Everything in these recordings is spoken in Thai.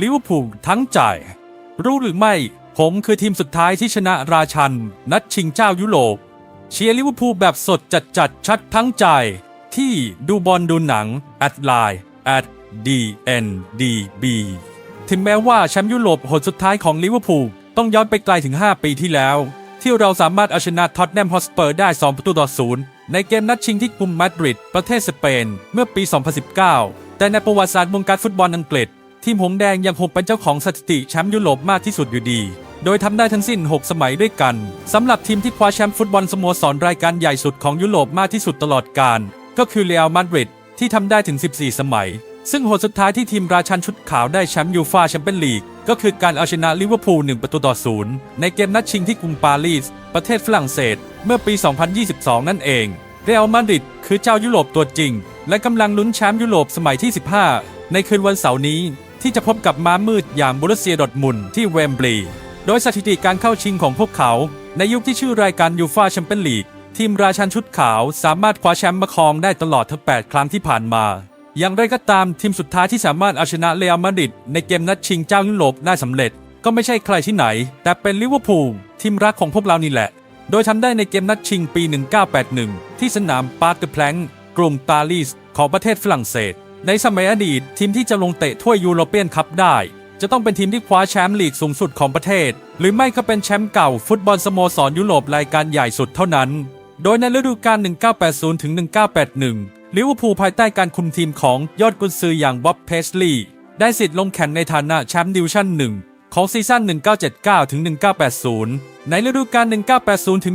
ลิเวอร์พูลทั้งใจ รู้หรือไม่ ผมคือทีมสุดท้ายที่ชนะราชัน นัดชิงเจ้ายุโรปเชียร์ลิเวอร์พูลแบบสดจัดจัดชัดทั้งใจ ที่ดูบอลดูหนังแอดไลน์ at dndb ถึงแม้ว่าแชมป์ยุโรปหนสุดท้ายของลิเวอร์พูลต้องย้อนไปไกลถึง 5 ปีที่แล้ว ที่เราสามารถเอาชนะท็อตแนมฮอสเปอร์ได้ 2 ประตูต่อศูนย์ในเกมนัดชิงที่กรุงมาดริดประเทศสเปน เมื่อปี 2019 แต่ในประวัติศาสตร์วงการฟุตบอลอังกฤษ ทีมหงแดงยังคงเป็นเจ้าของสถิติแชมป์ยุโรปมากที่สุดอยู่ดี โดยทำได้ทั้งสิ้น 6 สมัยด้วยกันสำหรับทีมที่คว้าแชมป์ฟุตบอลสโมสรรายการใหญ่สุดของยุโรปมากที่สุดตลอดกาลก็คือเรอัลมาดริดที่ทำได้ถึง 14 สมัย ซึ่งหนสุดท้ายที่ทีมราชันชุดขาวได้แชมป์ยูฟาแชมเปี้ยนลีกก็คือการเอาชนะลิเวอร์พูล1ประตูต่อศูนย์ในเกมนัดชิงที่กรุงปารีส ประเทศฝรั่งเศส เมื่อปี 2022 นั่นเองเรอัลมาดริดคือเจ้ายุโรปตัวจริง และกำลังลุ้นแชมป์ยุโรปสมัยที่ 15 ในคืนวันเสาร์นี้ ที่จะพบกับม้ามืดอย่างบุรเซียดอร์ทมุนที่เวมบลีย์โดยสถิติการเข้าชิงของพวกเขา ในยุคที่ชื่อรายการยูฟาแชมเปี้ยนลีกทีมราชันชุดขาวสามารถคว้าแชมป์มาครองได้ตลอดทั้ง 8 ครั้งที่ผ่านมา อย่างไรก็ตามทีมสุดท้ายที่สามารถเอาชนะเรอัลมาดริดในเกมนัดชิงเจ้ายุโรปได้สำเร็จ ก็ไม่ใช่ใครที่ไหน แต่เป็นลิเวอร์พูลทีมรักของพวกเรานี่แหละ โดยทำได้ในเกมนัดชิงปี 1981 ที่สนามปาร์คเดอแพลงกรุงปารีสของประเทศฝรั่งเศส ในสมัยอดีตทีมที่จะลงเตะถ้วยยูโรเปียนคัพได้ จะต้องเป็นทีมที่คว้าแชมป์ลีกสูงสุดของประเทศ หรือไม่ก็เป็นแชมป์เก่าฟุตบอลสโมสรยุโรปรายการใหญ่สุดเท่านั้น โดยในฤดูกาล 1980 ถึง 1981 ลิเวอร์พูลภายใต้การคุมทีมของยอดกุนซืออย่างบ๊อบเพสลีย์ได้สิทธิ์ลงแข่งในฐานะแชมป์ดิวิชั่น1ของซีซั่น 1979 ถึง 1980 ในฤดูกาล 1980 ถึง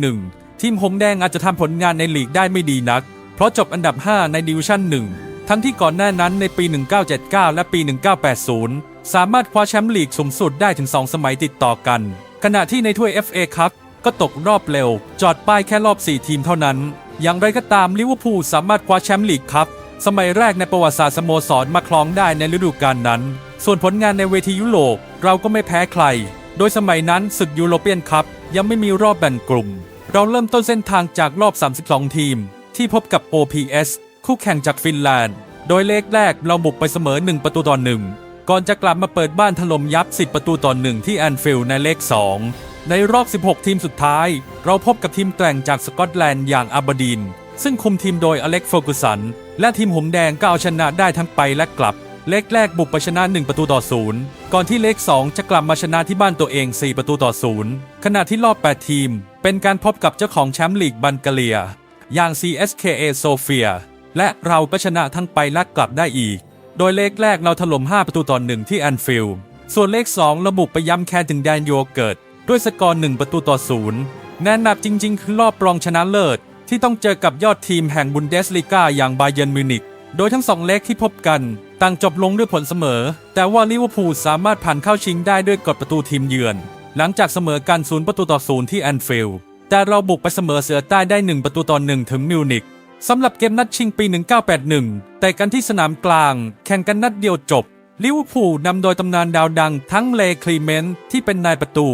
1981 ทีมหงแดงอาจจะทำผลงานในลีกได้ไม่ดีนัก เพราะจบอันดับ 5 ในดิวิชั่น1 ทั้งที่ก่อนหน้านั้นในปี 1979 และปี 1980 สามารถคว้าแชมป์ลีกสูงสุดได้ถึง 2 สมัยติดต่อกัน ขณะที่ในถ้วย FA ครับก็ตกรอบเร็ว จอดป้ายแค่รอบ 4 ทีมเท่านั้น อย่างไรก็ตามลิเวอร์พูลสามารถคว้าแชมป์ลีกครับสมัยแรกในประวัติศาสตร์สโมสรมาครองได้ในฤดูกาลนั้น ส่วนผลงานในเวทียุโรปเราก็ไม่แพ้ใคร โดยสมัยนั้นศึกยูโรเปียนคัพยังไม่มีรอบแบ่งกลุ่ม เราเริ่มต้นเส้นทางจากรอบ 32 ทีม ที่พบกับ OPS คู่แข่งจากฟินแลนด์ โดยเลขแรกเราบุกไปเสมอ 1 ประตูต่อหนึ่งก่อนจะกลับมาเปิดบ้านถล่มยับ 10 ประตูต่อหนึ่งที่แอนฟิลด์ในเลข 2 ในรอบ 16 ทีมสุดท้าย เราพบกับทีมแกร่งจากสกอตแลนด์อย่างอาบดีน ซึ่งคุมทีมโดยอเล็กโฟกุสัน และทีมหงแดงก็เอาชนะได้ทั้งไปและกลับ เลขแรกบุกไปชนะ 1 ประตูต่อศูนย์ก่อนที่เลข 2 จะกลับมาชนะที่บ้านตัวเอง 4 ประตูต่อศูนย์ขณะที่รอบ 8 ทีม เป็นการพบกับเจ้าของแชมป์ลีกบัลแกเรีย อย่าง CSKA โซเฟีย และเราก็ชนะทั้งไปและกลับได้อีก โดยเลขแรกเราถล่ม 5 ประตูต่อหนึ่งที่แอนฟิลด์ส่วนเลข 2 ระบุกไปย้ำแค้นถึงแดนโยเกิร์ตด้วยสกอร์ 1 ประตูต่อศูนย์แน่นับจริง ๆ คือรอบรองชนะเลิศ ที่ต้องเจอกับยอดทีมแห่งบุนเดสลีกาอย่างบาเยิร์นมิวนิกโดยทั้งสองเลขที่พบกัน ต่างจบลงด้วยผลเสมอ แต่ว่าลิเวอร์พูลสามารถผ่านเข้าชิงได้ด้วยกฎประตูทีมเยือน หลังจากเสมอกันศูนย์ประตูต่อศูนย์ที่แอนฟิลด์แต่เราบุกไปเสมอเสือใต้ได้ 1 ประตูต่อหนึ่งถึงมิวนิก สำหรับเกมนัดชิงปี 1981 แต่กันที่สนามกลาง แข่งกันนัดเดียวจบ ลิเวอร์พูลนำโดยตำนานดาวดังทั้งเลคลีเมนต์ที่เป็นนายประตู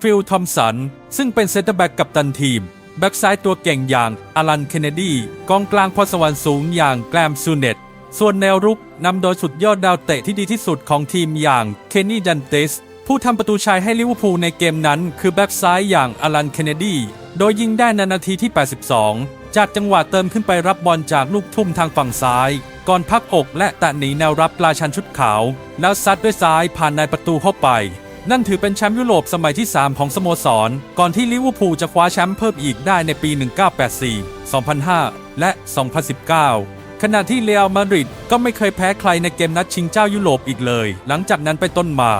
ฟิลทอมสัน ซึ่งเป็นเซนเตอร์แบ็กกับตันทีม แบ็กซ้ายตัวเก่งอย่างอลัน เคนเนดี กองกลางพรสวรรค์สูงอย่างแกรมซูเนต ส่วนแนวรุกนำโดยสุดยอดดาวเตะที่ดีที่สุดของทีมอย่างเคนนี่ดันเตส ผู้ทำประตูชัยให้ลิเวอร์พูลในเกมนั้น คือแบ็กซ้ายอย่างอลัน เคนเนดี โดยยิงได้ในนาทีที่ 82 จากจังหวะเติมขึ้นไปรับบอลจากลูกทุ่มทางฝั่งซ้าย ก่อนพักอกและแตะหนีแนวรับราชันชุดขาว แล้วซัดด้วยซ้ายผ่านในประตูเข้าไป นั่นถือเป็นแชมป์ยุโรปสมัยที่ 3 ของสโมสร ก่อนที่ลิเวอร์พูลจะคว้าแชมป์เพิ่มอีกได้ในปี 1984 2005 และ 2019ขณะที่เรอัลมาดริดก็ไม่เคยแพ้ใครในเกมนัดชิงเจ้ายุโรปอีกเลย หลังจากนั้นไปต้นมา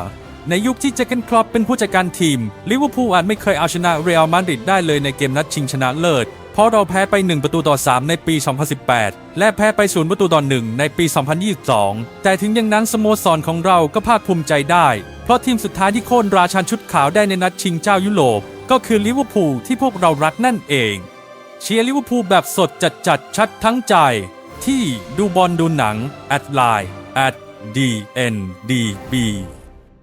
ในยุคที่เจเกนครอปเป็นผู้จัดการทีมลิเวอร์พูลอาจไม่เคยเอาชนะเรอัลมาดริดได้เลยในเกมนัดชิงชนะเลิศ เพราะเราแพ้ไป 1 ประตูต่อ 3 ในปี 2018 และแพ้ไป 0 ประตูต่อ 1 ในปี 2022 แต่ถึงอย่างนั้นสโมสรของเราก็ภาคภูมิใจได้ เพราะทีมสุดท้ายที่โค่นราชันชุดขาวได้ในนัดชิงเจ้ายุโรป ก็คือลิเวอร์พูลที่พวกเรารักนั่นเอง เชียร์ลิเวอร์พูลแบบสดจัดจัดชัดทั้งใจ ที่ดูบอลดูหนังแอดไลน์ at dndb